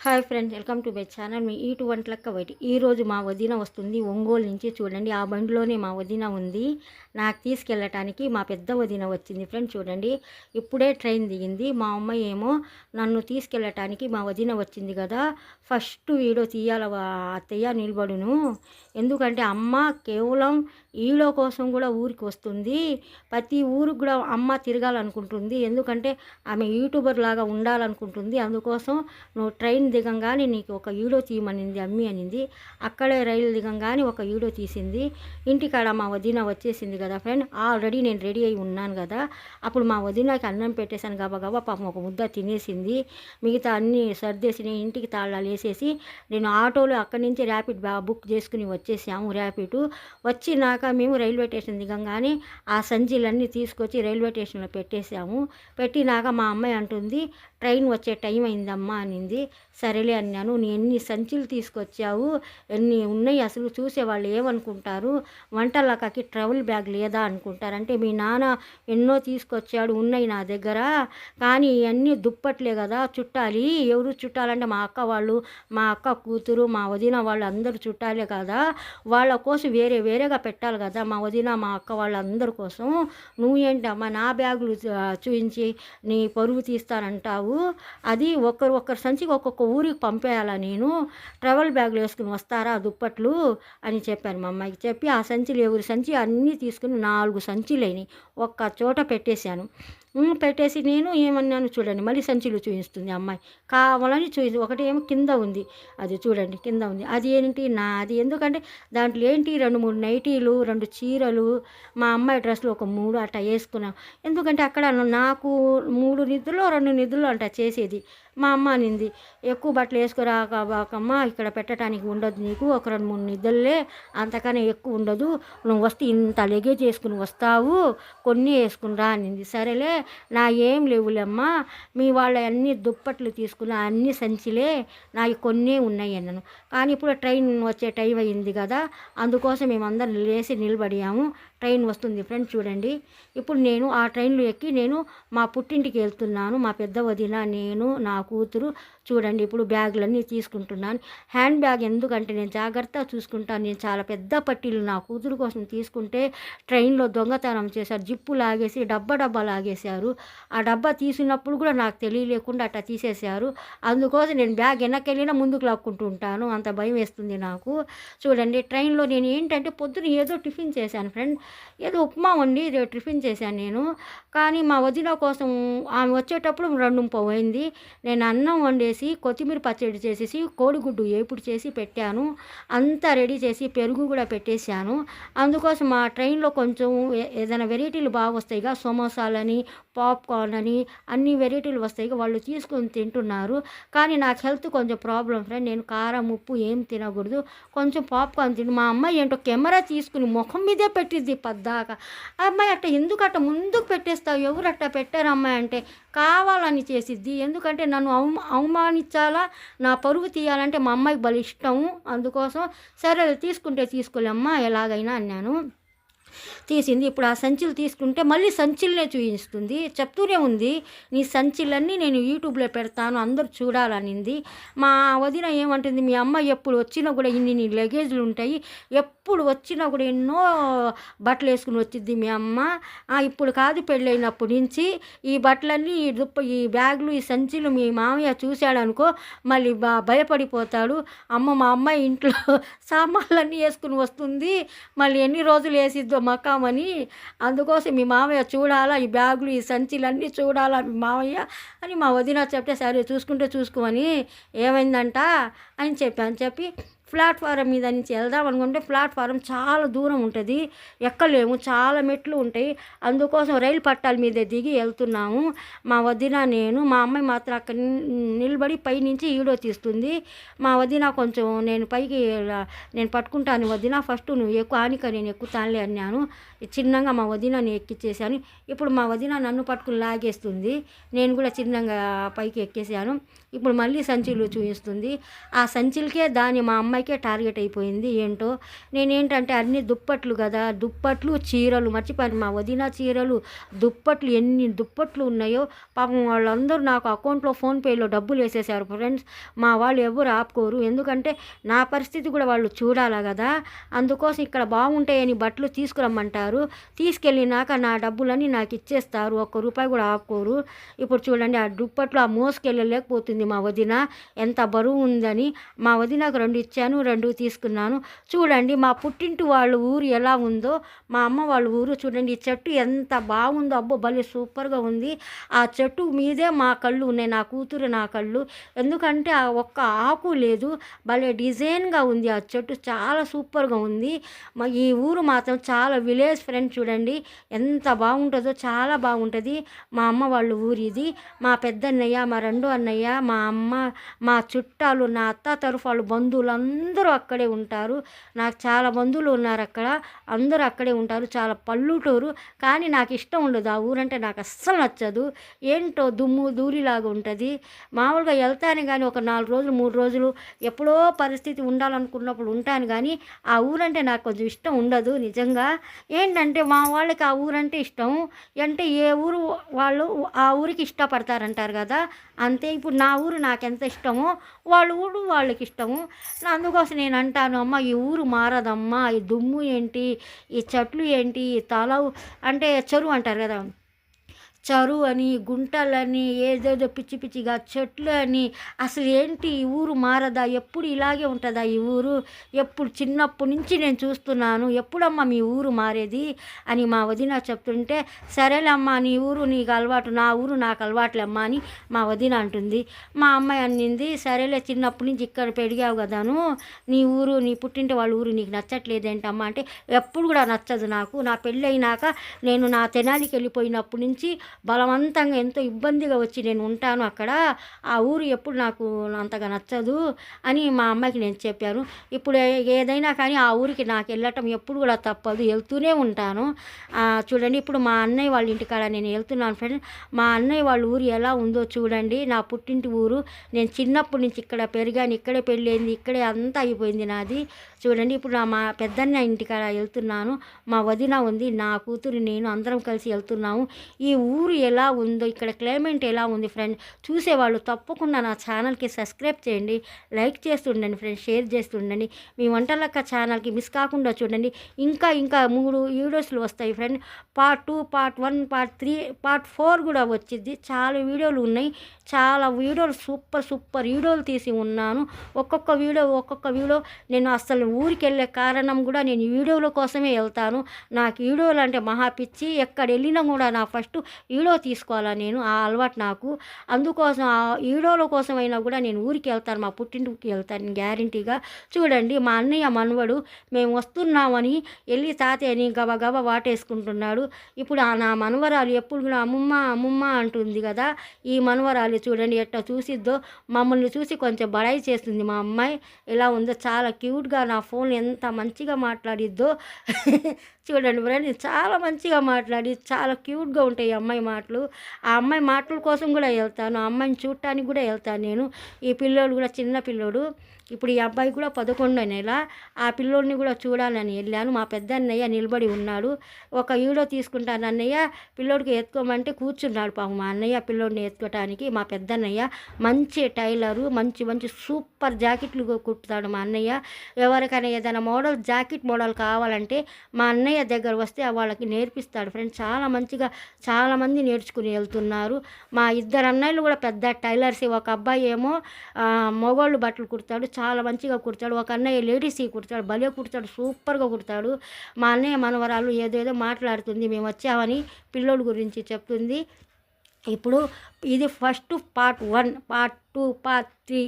Hi friends welcome to my channel మీ ఈటు వంటలక్క వైట్ ఈరోజు మా వదిన వస్తుంది ఒంగోలు నుంచి చూడండి. ఆ బండిలోనే మా వదిన ఉంది. నాకు తీసుకెళ్ళటానికి మా పెద్ద వదిన వచ్చింది ఫ్రెండ్స్ చూడండి. ఇప్పుడే ట్రైన్ దిగింది. మా అమ్మ ఏమో నన్ను తీసుకెళ్ళటానికి మా వదిన వచ్చింది కదా. ఫస్ట్ వీడియో తీయాల అత్తయ్య నిలబడును. ఎందుకంటే అమ్మ కేవలం ఈలో కోసం కూడా ఊరికి వస్తుంది. ప్రతి ఊరికి కూడా అమ్మ తిరగాలనుకుంటుంది. ఎందుకంటే ఆమె యూట్యూబర్ లాగా ఉండాలనుకుంటుంది. అందుకోసం నువ్వు ట్రైన్ దిగంగానే నీకు ఒక వీడియో తీయమనింది అమ్మి అనింది. అక్కడే రైలు దిగంగానే ఒక వీడియో తీసింది. ఇంటికాడ మా వదిన వచ్చేసింది కదా ఫ్రెండ్. ఆల్రెడీ నేను రెడీ అయి ఉన్నాను కదా. అప్పుడు మా వదినకి అన్నం పెట్టేశాను. గబగబా పాపం ఒక ముద్ద తినేసింది. మిగతా అన్నీ సర్దేసి నేను ఇంటికి తాళాలు వేసేసి నేను ఆటోలో అక్కడి నుంచి ర్యాపిడ్ బా బుక్ చేసుకుని వచ్చేసాము ర్యాపిడ్. వచ్చినాక మేము రైల్వే స్టేషన్ దిగంగానే ఆ సంజీలన్నీ తీసుకొచ్చి రైల్వే స్టేషన్లో పెట్టేసాము పెట్టినాక మా అమ్మాయి అంటుంది ట్రైన్ వచ్చే టైం అయిందమ్మా అనింది. సరేలే అన్నాను. నీ ఎన్ని సంచులు తీసుకొచ్చావు? ఎన్ని ఉన్నాయి? అసలు చూసేవాళ్ళు ఏమనుకుంటారు? వంటలకి ట్రావెల్ బ్యాగ్ లేదా? అనుకుంటారు. అంటే మీ నాన్న ఎన్నో తీసుకొచ్చాడు ఉన్నాయి నా దగ్గర. కానీ ఇవన్నీ దుప్పట్లే కదా చుట్టాలి. ఎవరు చుట్టాలంటే మా అక్క వాళ్ళు మా అక్క కూతురు మా వదిన వాళ్ళు అందరూ చుట్టాలే కదా. వాళ్ళ కోసం వేరే వేరేగా పెట్టాలి కదా మా వదిన మా అక్క వాళ్ళందరి కోసం. నువ్వేంటమ్మా నా బ్యాగులు చూపించి నీ పరువు తీస్తానంటావు? అది ఒకరు ఒక్కరు సంచికి ఒక్కొక్క ఊరికి పంపేయాలా నేను? ట్రావెల్ బ్యాగ్లు వేసుకుని వస్తారా దుప్పట్లు? అని చెప్పాను మా అమ్మాయికి చెప్పి ఆ సంచిలు ఎవరి సంచి అన్నీ తీసుకుని నాలుగు సంచులైనవి ఒక్క చోట పెట్టేశాను. పెట్టేసి నేను ఏమన్నాను చూడండి మళ్ళీ సంచిలో చూపిస్తుంది అమ్మాయి. కావాలని చూసి ఒకటి ఏమో కింద ఉంది. అది చూడండి కింద ఉంది. అది ఏంటి? నా అది ఎందుకంటే దాంట్లో ఏంటి? రెండు మూడు నైటీలు రెండు చీరలు మా అమ్మాయి డ్రెస్సులు ఒక మూడు అట్లా వేసుకున్నాం. ఎందుకంటే అక్కడ నాకు మూడు నిధులు రెండు నిధులు అంట చేసేది. మా అమ్మ అనింది ఎక్కువ బట్టలు వేసుకురాక బాకమ్మ ఇక్కడ పెట్టడానికి ఉండదు నీకు. ఒక రెండు మూడు నిద్రలే అంతకన్నా ఎక్కువ ఉండదు. నువ్వు వస్తే ఇంత లెగేజ్ వేసుకుని వస్తావు. కొన్ని వేసుకుని రా అనింది. సరేలే నా ఏం లేవులేమ్మా మీ వాళ్ళ అన్ని దుప్పట్లు తీసుకున్న అన్ని సంచిలే నాకు కొన్ని ఉన్నాయి అన్నాను. కానీ ఇప్పుడు ట్రైన్ వచ్చే టైం అయింది కదా అందుకోసం మేమందరం లేచి నిలబడియాము ట్రైన్ వస్తుంది ఫ్రెండ్స్ చూడండి. ఇప్పుడు నేను ఆ ట్రైన్లో ఎక్కి నేను మా పుట్టింటికి వెళ్తున్నాను. మా పెద్ద వదిన నేను నా కూతురు చూడండి ఇప్పుడు బ్యాగులన్నీ తీసుకుంటున్నాను. హ్యాండ్ బ్యాగ్ ఎందుకంటే నేను జాగ్రత్తగా చూసుకుంటాను. నేను చాలా పెద్ద పట్టీలు నా కూతురు కోసం తీసుకుంటే ట్రైన్లో దొంగతనం చేశారు. జిప్పు లాగేసి డబ్బా డబ్బా లాగేశారు. ఆ డబ్బా తీసినప్పుడు కూడా నాకు తెలియలేకుండా అట్లా తీసేశారు. అందుకోసం నేను బ్యాగ్ వెనక్కెళ్ళినా ముందుకు లాక్కుంటూ ఉంటాను. అంత భయం వేస్తుంది నాకు. చూడండి ట్రైన్లో నేను ఏంటంటే పొద్దున ఏదో టిఫిన్ చేశాను ఫ్రెండ్. ఏదో ఉప్మా వండి ఏదో టిఫిన్ చేశాను నేను. కానీ మా వదిన కోసం ఆమె వచ్చేటప్పుడు రెండు పోయింది. నేను అన్నం వండేసి కొత్తిమీర పచ్చడి చేసేసి కోడిగుడ్డు ఏపుడు చేసి పెట్టాను. అంతా రెడీ చేసి పెరుగు కూడా పెట్టేశాను. అందుకోసం మా ట్రైన్లో కొంచెం ఏదైనా వెరైటీలు బాగా వస్తాయిగా సమోసాలని పాప్కార్న్ అని అన్ని వెరైటీలు వస్తాయి. వాళ్ళు తీసుకొని తింటున్నారు. కానీ నాకు హెల్త్ కొంచెం ప్రాబ్లం ఫ్రెండ్. నేను కారం ఉప్పు ఏం తినకూడదు. కొంచెం పాప్కార్న్ తిను. మా అమ్మాయి ఏంటో కెమెరా తీసుకుని ముఖం మీదే పెట్టిద్ది పద్దాక. అమ్మాయి అట్ట ఎందుకు అట్ట ముందుకు పెట్టేస్తావు? ఎవరు అట్ట పెట్టారు అమ్మాయి అంటే కావాలని చేసిద్ది. ఎందుకంటే నన్ను అవ అవమానించాలా? నా పరుగు తీయాలంటే మా అమ్మాయికి బలి ఇష్టం అందుకోసం సరే తీసుకుంటే తీసుకోలేమ్మా ఎలాగైనా అన్నాను. తీసింది. ఇప్పుడు ఆ సంచులు తీసుకుంటే మళ్ళీ సంచులనే చూపిస్తుంది చెప్తూనే ఉంది నీ సంచులన్నీ నేను యూట్యూబ్లో పెడతాను అందరూ చూడాలనింది. మా వదిన ఏమంటుంది మీ అమ్మ ఎప్పుడు వచ్చినా కూడా ఇన్ని నీ లగేజ్లు ఉంటాయి. ఎప్పుడు వచ్చినా కూడా ఎన్నో బట్టలు వేసుకుని వచ్చింది మీ అమ్మ. ఇప్పుడు కాదు పెళ్ళైనప్పటి నుంచి ఈ బట్టలన్నీ ఈ దుప్ప ఈ బ్యాగులు ఈ సంచులు మీ మామయ్య చూశాడనుకో మళ్ళీ బా భయపడిపోతాడు. అమ్మ మా అమ్మాయి ఇంట్లో సామాన్లన్నీ వేసుకుని వస్తుంది. మళ్ళీ ఎన్ని రోజులు వేసిద్దో వెళ్దామని అందుకోసం మీ మామయ్య చూడాలా ఈ బ్యాగులు ఈ సంచిలన్నీ చూడాలా మీ మామయ్య అని మా వదిన చెప్తే సరే చూసుకుంటే చూసుకోమని ఏమైందంట అని చెప్పాను. చెప్పి ప్లాట్ఫారం మీద నుంచి వెళ్దాం అనుకుంటే ప్లాట్ఫారం చాలా దూరం ఉంటుంది. ఎక్కలేము. చాలా మెట్లు ఉంటాయి. అందుకోసం రైలు పట్టాల మీద దిగి వెళ్తున్నాము. మా వదిన నేను మా అమ్మాయి మాత్రం అక్కడ ని- నిలబడి పైనుంచి ఈడో తీస్తుంది. మా వదిన కొంచెం నేను పైకి నేను పట్టుకుంటాను వదిన. ఫస్ట్ నువ్వు ఎక్కువ ఆనిక నేను ఎక్కుతానులే అన్నాను. చిన్నగా మా వదినని ఎక్కిచ్చేసాను ఇప్పుడు మా వదిన నన్ను పట్టుకుని లాగేస్తుంది. నేను కూడా చిన్నగా పైకి ఎక్కేసాను ఇప్పుడు మళ్ళీ సంచులు చూపిస్తుంది. ఆ సంచులకే దాని మా అమ్మాయి అబ్బాయికే టార్గెట్ అయిపోయింది. ఏంటో? నేనేంటంటే అన్ని దుప్పట్లు కదా దుప్పట్లు చీరలు మర్చిపోయాను. మా వదిన చీరలు దుప్పట్లు ఎన్ని దుప్పట్లు ఉన్నాయో పాపం వాళ్ళందరూ నాకు అకౌంట్లో ఫోన్పేలో డబ్బులు వేసేసారు ఫ్రెండ్స్. మా వాళ్ళు ఎవరు ఆపుకోరు. ఎందుకంటే నా పరిస్థితి కూడా వాళ్ళు చూడాలా కదా. అందుకోసం ఇక్కడ బాగుంటాయని బట్టలు తీసుకురమ్మంటారు. తీసుకెళ్ళినాక నా డబ్బులని నాకు ఇచ్చేస్తారు. ఒక్క రూపాయి కూడా ఆపుకోరు. ఇప్పుడు చూడండి ఆ దుప్పట్లు ఆ మోసుకెళ్ళలేకపోతుంది మా వదిన. ఎంత బరువు ఉందని మా వదినకు రెండు ఇచ్చాను. రెండు తీసుకున్నాను. చూడండి మా పుట్టింటి వాళ్ళ ఊరు ఎలా ఉందో మా అమ్మ వాళ్ళ ఊరు చూడండి ఈ చెట్టు ఎంత బాగుందో అబ్బో భలే సూపర్గా ఉంది. ఆ చెట్టు మీదే మా కళ్ళు ఉన్నాయి నా కూతురు నా కళ్ళు. ఎందుకంటే ఆ ఒక్క ఆకు లేదు భలే డిజైన్గా ఉంది ఆ చెట్టు చాలా సూపర్గా ఉంది. మా ఈ ఊరు మాత్రం చాలా విలేజ్ ఫ్రెండ్ చూడండి ఎంత బాగుంటుందో చాలా బాగుంటుంది. మా అమ్మ వాళ్ళ ఊరు ఇది. మా పెద్దన్నయ్య మా రెండో అన్నయ్య మా అమ్మ మా చుట్టాలు నా అత్త తరఫు వాళ్ళు బంధువులు అందరూ అక్కడే ఉంటారు. నాకు చాలా బంధువులు ఉన్నారు అక్కడ. అందరూ అక్కడే ఉంటారు. చాలా పల్లెటూరు. కానీ నాకు ఇష్టం ఉండదు. ఆ ఊరంటే నాకు అస్సలు నచ్చదు. ఏంటో దుమ్ము దూరిలాగా ఉంటుంది. మామూలుగా వెళ్తాను కానీ ఒక నాలుగు రోజులు మూడు రోజులు ఎప్పుడో పరిస్థితి ఉండాలనుకున్నప్పుడు ఉంటాను కానీ ఆ ఊరంటే నాకు కొంచెం ఇష్టం ఉండదు నిజంగా. ఏంటంటే మా వాళ్ళకి ఆ ఊరంటే ఇష్టం. అంటే ఏ ఊరు వాళ్ళు ఆ ఊరికి ఇష్టపడతారంటారు కదా. అంతే. ఇప్పుడు నా ఊరు నాకు ఎంత ఇష్టమో వాళ్ళ ఊరు వాళ్ళకి ఇష్టము. అందుకోసం నేను అంటాను అమ్మ ఈ ఊరు మారదమ్మా. ఈ దుమ్ము ఏంటి? ఈ చెట్లు ఏంటి? ఈ తలవు అంటే చెరువు అంటారు కదా. చరువు అని గుంటలని ఏదేదో పిచ్చి పిచ్చిగా చెట్లు అని. అసలు ఏంటి ఈ ఊరు మారదా? ఎప్పుడు ఇలాగే ఉంటుందా ఈ ఊరు? ఎప్పుడు చిన్నప్పటి నుంచి నేను చూస్తున్నాను. ఎప్పుడమ్మా మీ ఊరు మారేది? అని మా వదిన చెప్తుంటే సరేలేమ్మా నీ ఊరు నీకు అలవాటు నా ఊరు నాకు అలవాట్లేమ్మా అని మా వదిన అంటుంది. మా అమ్మాయి అన్నింది సరేలే చిన్నప్పటి నుంచి ఇక్కడ పెరిగావు కదాను నీ ఊరు నీ పుట్టింటి వాళ్ళ ఊరు నీకు నచ్చట్లేదేంటమ్మా అంటే ఎప్పుడు కూడా నచ్చదు నాకు. నా పెళ్ళి అయినాక నేను నా తెనాలికి వెళ్ళిపోయినప్పటి నుంచి బలవంతంగా ఎంతో ఇబ్బందిగా వచ్చి నేను ఉంటాను అక్కడ. ఆ ఊరు ఎప్పుడు నాకు అంతగా నచ్చదు అని మా అమ్మాయికి నేను చెప్పాను. ఇప్పుడు ఏదైనా కానీ ఆ ఊరికి నాకు వెళ్ళటం ఎప్పుడు కూడా తప్పదు. వెళ్తూనే ఉంటాను. చూడండి ఇప్పుడు మా అన్నయ్య వాళ్ళ ఇంటికాడ నేను వెళ్తున్నాను ఫ్రెండ్స్ మా అన్నయ్య వాళ్ళ ఊరు ఎలా ఉందో చూడండి. నా పుట్టింటి ఊరు. నేను చిన్నప్పటి నుంచి ఇక్కడ పెరిగాను. ఇక్కడే పెళ్ళైంది. ఇక్కడే అంతా అయిపోయింది నాది. చూడండి ఇప్పుడు మా పెద్దన్న ఇంటికాడ వెళ్తున్నాను. మా వదిన ఉంది నా కూతురు నేను అందరం కలిసి వెళ్తున్నాము. ఈ ఊరు ఎలా ఉందో ఇక్కడ క్లైమేట్ ఎలా ఉంది ఫ్రెండ్ చూసేవాళ్ళు తప్పకుండా నా ఛానల్కి సబ్స్క్రైబ్ చేయండి లైక్ చేస్తుండండి ఫ్రెండ్స్ షేర్ చేస్తుండండి. మీ వంటలక్క ఛానల్కి మిస్ కాకుండా చూడండి. ఇంకా ఇంకా మూడు వీడియోస్లు వస్తాయి friend. Part two part one part three part four కూడా వచ్చింది. చాలా వీడియోలు ఉన్నాయి. చాలా వీడియోలు సూపర్ సూపర్ వీడియోలు తీసి ఉన్నాను. ఒక్కొక్క వీడియో ఒక్కొక్క వీడియో నేను అసలు ఊరికి వెళ్ళే కారణం కూడా నేను వీడియోల కోసమే వెళ్తాను. నాకు వీడియోలు అంటే మహా పిచ్చి. ఎక్కడ వెళ్ళినా కూడా నా ఫస్ట్ వీడియో తీసుకోవాలా నేను ఆ అలవాటు నాకు. అందుకోసం ఆ వీడియోల కోసమైనా కూడా నేను ఊరికి వెళ్తాను మా పుట్టింటికి వెళ్తాను గ్యారంటీగా. చూడండి మా అన్నయ్య మనవడు మేము వస్తున్నామని వెళ్ళి తాతయ్యని గబ వాటేసుకుంటున్నాడు. ఇప్పుడు ఆ నా మనవరాలు ఎప్పుడు కూడా అమ్మమ్మ అమ్మమ్మ అంటుంది కదా. ఈ మనవరాలు చూడండి ఎట్లా చూసిద్దో. మమ్మల్ని చూసి కొంచెం బడాయి చేస్తుంది మా అమ్మాయి. ఎలా ఉందో చాలా క్యూట్గా నా ఫోన్ ఎంత మంచిగా మాట్లాడిద్దో. చూడండి ఫ్రెండ్ చాలా మంచిగా మాట్లాడి చాలా క్యూట్గా ఉంటాయి ఈ అమ్మాయి మాటలు. ఆ అమ్మాయి మాటల కోసం కూడా వెళ్తాను ఆ అమ్మాయిని చూడటానికి కూడా వెళ్తాను నేను. ఈ పిల్లోడు కూడా చిన్న పిల్లోడు. ఇప్పుడు ఈ అబ్బాయి కూడా పదకొండో నెల ఆ పిల్లోడిని కూడా చూడాలని వెళ్ళాను. మా పెద్ద అన్నయ్య నిలబడి ఉన్నాడు. ఒక వీడియో తీసుకుంటాను అన్నయ్య. పిల్లోడికి ఎత్తుకోమంటే కూర్చున్నాడు పాపం మా అన్నయ్య పిల్లోడిని ఎత్తుకోవటానికి మా పెద్ద అన్నయ్య మంచి టైలరు మంచి మంచి సూపర్ జాకెట్లు కుట్టుతాడు మా అన్నయ్య. ఎవరికైనా ఏదైనా మోడల్ జాకెట్ మోడల్ కావాలంటే మా అన్నయ్య దగ్గర వస్తే వాళ్ళకి నేర్పిస్తాడు. ఫ్రెండ్స్ చాలా మంచిగా చాలామంది నేర్చుకుని వెళ్తున్నారు. మా ఇద్దరు అన్నయ్యలు కూడా పెద్ద టైలర్స్. ఒక అబ్బాయి ఏమో ఆ, మగవాళ్ళు బట్టలు కుడతాడు చాలా మంచిగా కుడతాడు ఒక అన్నయ్య లేడీస్ కుడతాడు భలే కుడతాడు సూపర్గా కుడతాడు మా అన్నయ్య మనవరాలు ఏదేదో మాట్లాడుతుంది. మేము వచ్చామని పిల్లోడి గురించి చెప్తుంది. ఇప్పుడు ఇది first part one part two part three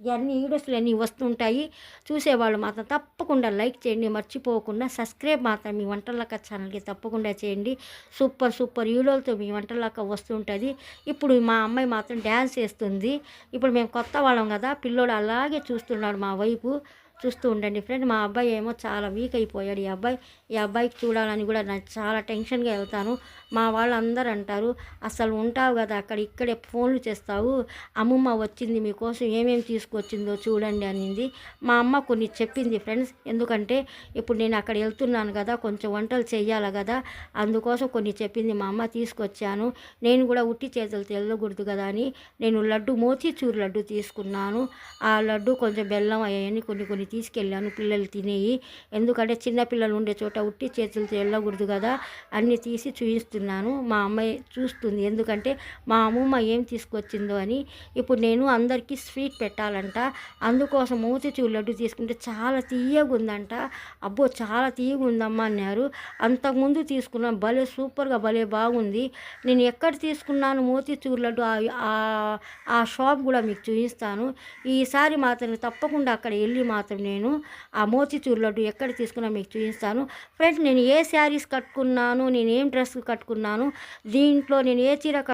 ఇవన్నీ వీడియోస్లు అన్నీ వస్తుంటాయి. చూసేవాళ్ళు మాత్రం తప్పకుండా లైక్ చేయండి. మర్చిపోకుండా సబ్స్క్రైబ్ మాత్రం మీ వంటలక్క ఛానల్కి తప్పకుండా చేయండి. సూపర్ సూపర్ వీడియోలతో మీ వంటలక్క వస్తుంటుంది. ఇప్పుడు మా అమ్మాయి మాత్రం డ్యాన్స్ చేస్తుంది ఇప్పుడు మేము కొత్త వాళ్ళం కదా పిల్లోడు అలాగే చూస్తున్నాడు మా వైపు. చూస్తూ ఉండండి ఫ్రెండ్. మా అబ్బాయి ఏమో చాలా వీక్ అయిపోయాడు. ఈ అబ్బాయి ఈ అబ్బాయికి చూడాలని కూడా నాకు చాలా టెన్షన్గా వెళ్తాను. మా వాళ్ళందరూ అంటారు అసలు ఉంటావు కదా అక్కడ ఇక్కడే ఫోన్లు చేస్తావు. అమ్మమ్మ వచ్చింది మీకోసం ఏమేమి తీసుకొచ్చిందో చూడండి అనింది. మా అమ్మ కొన్ని చెప్పింది ఫ్రెండ్స్. ఎందుకంటే ఇప్పుడు నేను అక్కడ వెళ్తున్నాను కదా కొంచెం వంటలు చేయాలి కదా అందుకోసం కొన్ని చెప్పింది మా అమ్మ తీసుకొచ్చాను. నేను కూడా ఉట్టి చేతులతో వెళ్ళకూడదు కదా అని నేను లడ్డు మోతీచూరు లడ్డు తీసుకున్నాను. ఆ లడ్డు కొంచెం బెల్లం అవన్నీ కొన్ని కొన్ని తీసుకెళ్ళాను పిల్లలు తినేయి. ఎందుకంటే చిన్నపిల్లలు ఉండే చోట ఉట్టి చేతులతో వెళ్ళకూడదు కదా. అన్నీ తీసి చూపిస్తున్నాను మా అమ్మాయి చూస్తుంది. ఎందుకంటే మా అమ్మమ్మ ఏం తీసుకొచ్చిందో అని. ఇప్పుడు నేను అందరికీ స్వీట్ పెట్టాలంట. అందుకోసం మూతిచూరు లడ్డు తీసుకుంటే చాలా తీయగుందంట అబ్బో చాలా తీయగుందమ్మా అన్నారు. అంతకుముందు తీసుకున్న భలే సూపర్గా భలే బాగుంది. నేను ఎక్కడ తీసుకున్నాను మోతిచూరు లడ్డు? ఆ- ఆ- ఆ షాప్ కూడా మీకు చూపిస్తాను ఈసారి మాత్రం తప్పకుండా అక్కడ వెళ్ళి మాత్రం నేను. ఆ మోతిచూరు లడ్డు ఎక్కడ తీసుకున్నా మీకు చూపిస్తాను. ఫ్రెండ్స్ నేను ఏ శారీస్ కట్టుకున్నాను నేను ఏం డ్రెస్ కట్టుకున్నాను దీంట్లో నేను ఏ చీర కట్-